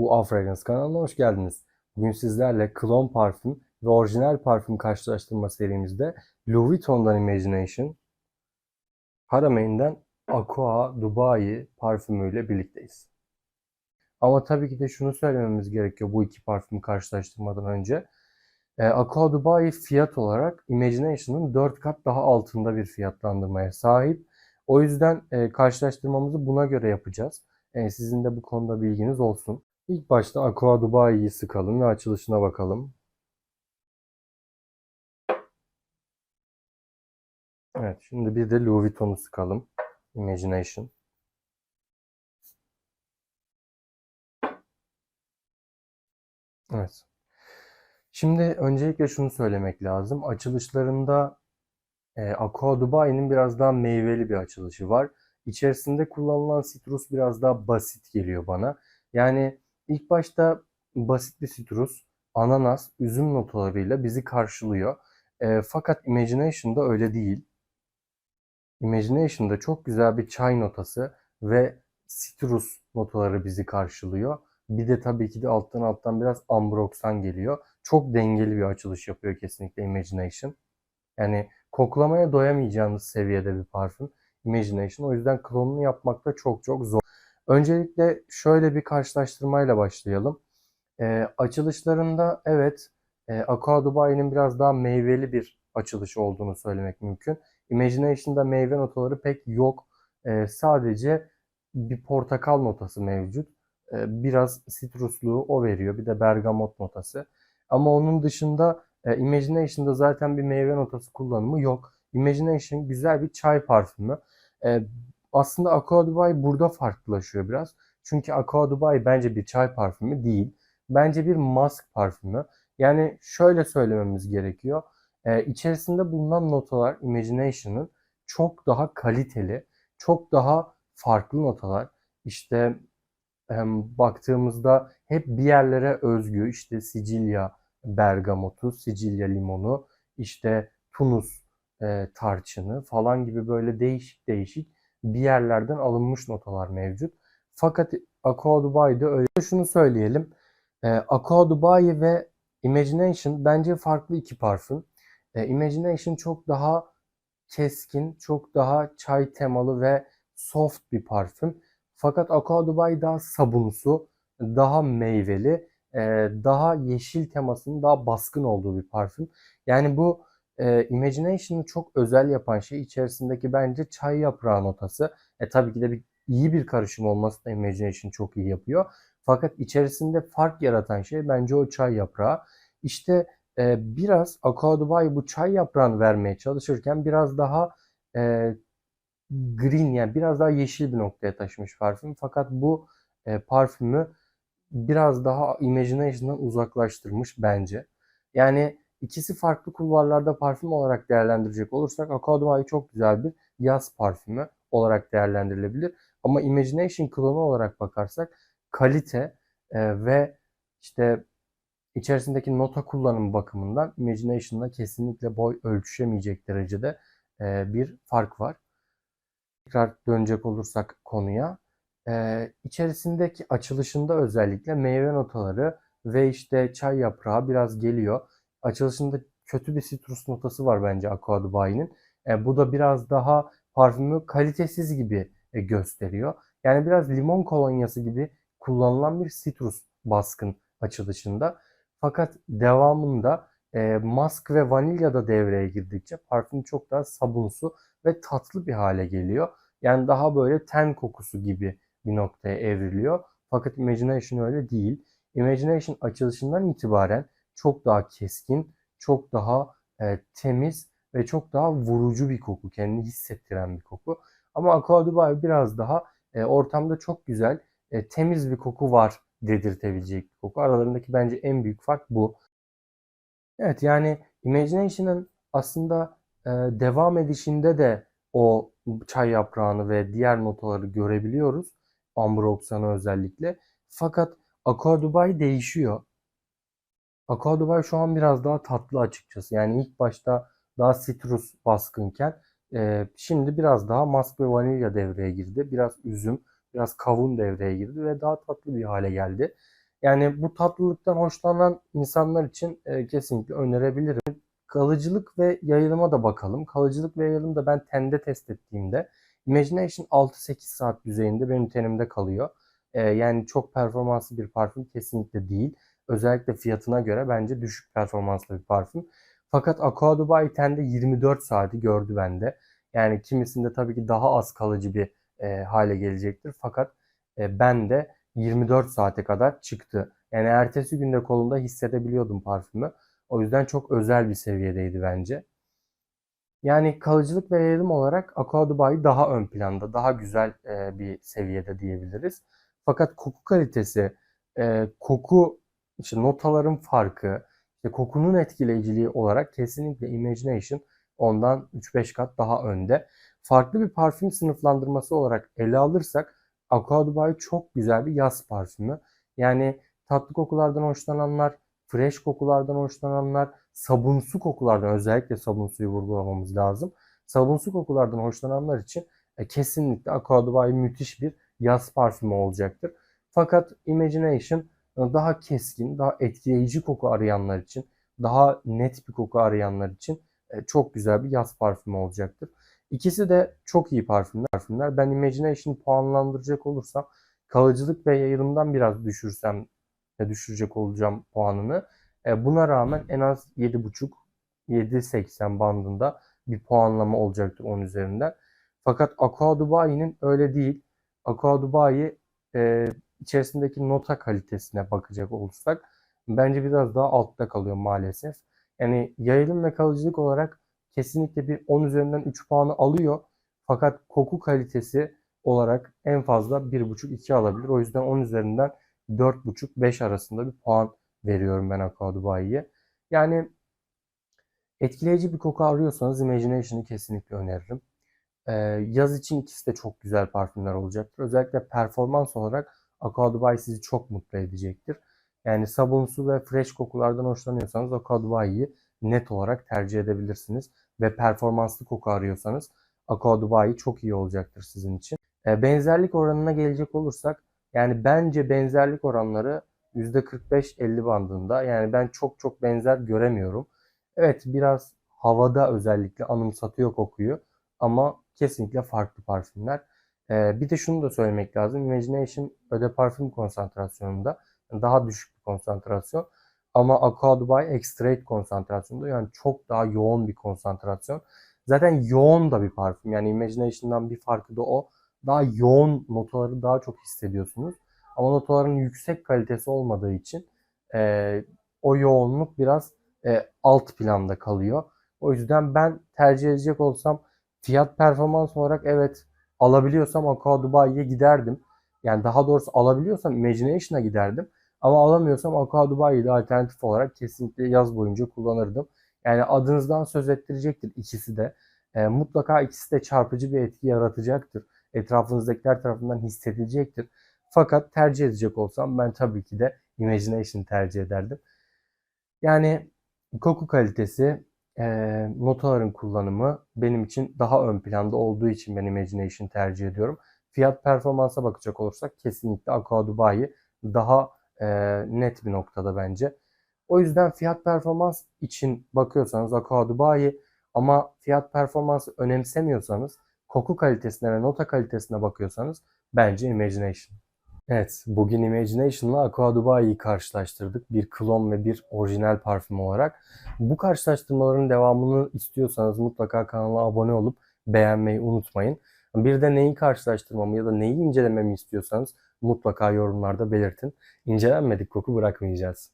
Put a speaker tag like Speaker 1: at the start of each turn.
Speaker 1: UA Fragrance kanalına hoş geldiniz. Bugün sizlerle klon parfüm ve orijinal parfüm karşılaştırma serimizde Louis Vuitton'dan Imagination, Haramain'den Aqua Dubai parfümüyle birlikteyiz. Ama tabii ki de şunu söylememiz gerekiyor bu iki parfümü karşılaştırmadan önce. E, Aqua Dubai fiyat olarak Imagination'ın 4 kat daha altında bir fiyatlandırmaya sahip. O yüzden e, karşılaştırmamızı buna göre yapacağız. E, sizin de bu konuda bilginiz olsun. İlk başta Aqua Dubai'yi sıkalım ve açılışına bakalım. Evet, şimdi bir de Louis Vuitton'u sıkalım. Imagination. Evet. Şimdi öncelikle şunu söylemek lazım. Açılışlarında e, Aqua Dubai'nin biraz daha meyveli bir açılışı var. İçerisinde kullanılan sitrus biraz daha basit geliyor bana. Yani ilk başta basit bir sitrus, ananas, üzüm notalarıyla bizi karşılıyor. E, fakat Imagination'da öyle değil. Imagination'da çok güzel bir çay notası ve sitrus notaları bizi karşılıyor. Bir de tabii ki de alttan alttan biraz ambroxan geliyor. Çok dengeli bir açılış yapıyor kesinlikle Imagination. Yani koklamaya doyamayacağınız seviyede bir parfüm Imagination. O yüzden klonunu yapmakta çok çok zor. Öncelikle şöyle bir karşılaştırmayla başlayalım. E, açılışlarında evet e, Aqua Dubai'nin biraz daha meyveli bir açılışı olduğunu söylemek mümkün. Imagination'da meyve notaları pek yok. E, sadece bir portakal notası mevcut. E, biraz sitrusluğu o veriyor. Bir de bergamot notası. Ama onun dışında e, Imagination'da zaten bir meyve notası kullanımı yok. Imagination güzel bir çay parfümü. E, aslında Aqua Dubai burada farklılaşıyor biraz. Çünkü Aqua Dubai bence bir çay parfümü değil. Bence bir mask parfümü. Yani şöyle söylememiz gerekiyor. E, içerisinde bulunan notalar Imagination'ın çok daha kaliteli, çok daha farklı notalar. İşte hem baktığımızda hep bir yerlere özgü işte Sicilya bergamotu, Sicilya limonu, işte Tunus e, tarçını falan gibi böyle değişik değişik bir yerlerden alınmış notalar mevcut. Fakat Aqua Dubai'de öyle şunu söyleyelim. E, Aqua Dubai ve Imagination bence farklı iki parfüm. E, Imagination çok daha keskin, çok daha çay temalı ve soft bir parfüm. Fakat Aqua Dubai daha sabunsu, daha meyveli, e, daha yeşil temasının daha baskın olduğu bir parfüm. Yani bu e, Imagination'ı çok özel yapan şey içerisindeki bence çay yaprağı notası. E tabii ki de bir iyi bir karışım olması da Imagination çok iyi yapıyor. Fakat içerisinde fark yaratan şey bence o çay yaprağı. İşte e, biraz Aqua Dubai bu çay yaprağını vermeye çalışırken biraz daha e, green yani biraz daha yeşil bir noktaya taşımış parfüm. Fakat bu e, parfümü biraz daha Imagination'dan uzaklaştırmış bence. Yani ikisi farklı kulvarlarda parfüm olarak değerlendirecek olursak Aqua çok güzel bir yaz parfümü olarak değerlendirilebilir. Ama Imagination klonu olarak bakarsak kalite e, ve işte içerisindeki nota kullanım bakımından Imagination'la kesinlikle boy ölçüşemeyecek derecede e, bir fark var. Tekrar dönecek olursak konuya. E, içerisindeki açılışında özellikle meyve notaları ve işte çay yaprağı biraz geliyor. Açılışında kötü bir sitrus notası var bence Aqua Dubai'nin. E, bu da biraz daha parfümü kalitesiz gibi e, gösteriyor. Yani biraz limon kolonyası gibi kullanılan bir sitrus baskın açılışında. Fakat devamında e, mask ve vanilya da devreye girdikçe parfüm çok daha sabunsu ve tatlı bir hale geliyor. Yani daha böyle ten kokusu gibi bir noktaya evriliyor. Fakat Imagination öyle değil. Imagination açılışından itibaren çok daha keskin, çok daha e, temiz ve çok daha vurucu bir koku. Kendini hissettiren bir koku. Ama Aqua Dubai biraz daha e, ortamda çok güzel, e, temiz bir koku var dedirtebilecek bir koku. Aralarındaki bence en büyük fark bu. Evet yani Imagination'ın aslında e, devam edişinde de o çay yaprağını ve diğer notaları görebiliyoruz. Amber Oxan'ı özellikle. Fakat Aqua Dubai değişiyor. Aqua şu an biraz daha tatlı açıkçası. Yani ilk başta daha sitrus baskınken e, şimdi biraz daha mask ve vanilya devreye girdi. Biraz üzüm, biraz kavun devreye girdi ve daha tatlı bir hale geldi. Yani bu tatlılıktan hoşlanan insanlar için e, kesinlikle önerebilirim. Kalıcılık ve yayılıma da bakalım. Kalıcılık ve yayılım da ben tende test ettiğimde Imagination 6-8 saat düzeyinde benim tenimde kalıyor. E, yani çok performanslı bir parfüm kesinlikle değil. Özellikle fiyatına göre bence düşük performanslı bir parfüm. Fakat Aqua Dubai tende 24 saati gördü bende. Yani kimisinde tabii ki daha az kalıcı bir e, hale gelecektir. Fakat e, ben de 24 saate kadar çıktı. Yani ertesi günde kolumda hissedebiliyordum parfümü. O yüzden çok özel bir seviyedeydi bence. Yani kalıcılık ve yayılım olarak Aqua Dubai daha ön planda, daha güzel e, bir seviyede diyebiliriz. Fakat koku kalitesi, e, koku, işte notaların farkı, işte kokunun etkileyiciliği olarak kesinlikle Imagination ondan 3-5 kat daha önde. Farklı bir parfüm sınıflandırması olarak ele alırsak Aqua Dubai çok güzel bir yaz parfümü. Yani tatlı kokulardan hoşlananlar, fresh kokulardan hoşlananlar, sabunsu kokulardan özellikle sabunsuyu vurgulamamız lazım. Sabunsu kokulardan hoşlananlar için e, kesinlikle Aqua Dubai müthiş bir yaz parfümü olacaktır. Fakat Imagination daha keskin, daha etkileyici koku arayanlar için, daha net bir koku arayanlar için e, çok güzel bir yaz parfümü olacaktır. İkisi de çok iyi parfümler. parfümler. Ben Imagination puanlandıracak olursam kalıcılık ve yayılımdan biraz düşürsem e, düşürecek olacağım puanını. E, buna rağmen en az 7.5 7.80 bandında bir puanlama olacaktır 10 üzerinden. Fakat Aqua Dubai'nin öyle değil. Aqua Dubai içerisindeki nota kalitesine bakacak olursak bence biraz daha altta kalıyor maalesef. Yani yayılım ve kalıcılık olarak kesinlikle bir 10 üzerinden 3 puanı alıyor. Fakat koku kalitesi olarak en fazla 1.5-2 alabilir. O yüzden 10 üzerinden 4.5-5 arasında bir puan veriyorum ben Aqua Dubai'ye. Yani etkileyici bir koku arıyorsanız Imagination'ı kesinlikle öneririm. Ee, yaz için ikisi de çok güzel parfümler olacaktır. Özellikle performans olarak Aqua Dubai sizi çok mutlu edecektir. Yani sabunsu ve fresh kokulardan hoşlanıyorsanız Aqua Dubai'yi net olarak tercih edebilirsiniz. Ve performanslı koku arıyorsanız Aqua Dubai çok iyi olacaktır sizin için. Ee, benzerlik oranına gelecek olursak yani bence benzerlik oranları %45-50 bandında. Yani ben çok çok benzer göremiyorum. Evet biraz havada özellikle anımsatıyor kokuyu ama kesinlikle farklı parfümler. Ee, bir de şunu da söylemek lazım. Imagination öde parfüm konsantrasyonunda daha düşük bir konsantrasyon. Ama Aqua Dubai Extrate konsantrasyonunda yani çok daha yoğun bir konsantrasyon. Zaten yoğun da bir parfüm. Yani Imagination'dan bir farkı da o. Daha yoğun notaları daha çok hissediyorsunuz. Ama notaların yüksek kalitesi olmadığı için e, o yoğunluk biraz e, alt planda kalıyor. O yüzden ben tercih edecek olsam fiyat performans olarak evet alabiliyorsam Aqua Dubai'ye giderdim. Yani daha doğrusu alabiliyorsam Imagination'a giderdim. Ama alamıyorsam Aqua Dubai'yi de alternatif olarak kesinlikle yaz boyunca kullanırdım. Yani adınızdan söz ettirecektir ikisi de. E, mutlaka ikisi de çarpıcı bir etki yaratacaktır. Etrafınızdakiler tarafından hissedilecektir. Fakat tercih edecek olsam ben tabii ki de Imagination tercih ederdim. Yani koku kalitesi, e, notaların kullanımı benim için daha ön planda olduğu için ben Imagination tercih ediyorum. Fiyat performansa bakacak olursak kesinlikle Aqua Dubai daha e, net bir noktada bence. O yüzden fiyat performans için bakıyorsanız Aqua Dubai ama fiyat performansı önemsemiyorsanız koku kalitesine ve nota kalitesine bakıyorsanız bence Imagination. Evet, bugün Imagination'la Aqua Dubai'yi karşılaştırdık. Bir klon ve bir orijinal parfüm olarak. Bu karşılaştırmaların devamını istiyorsanız mutlaka kanala abone olup beğenmeyi unutmayın. Bir de neyi karşılaştırmamı ya da neyi incelememi istiyorsanız mutlaka yorumlarda belirtin. İncelenmedik koku bırakmayacağız.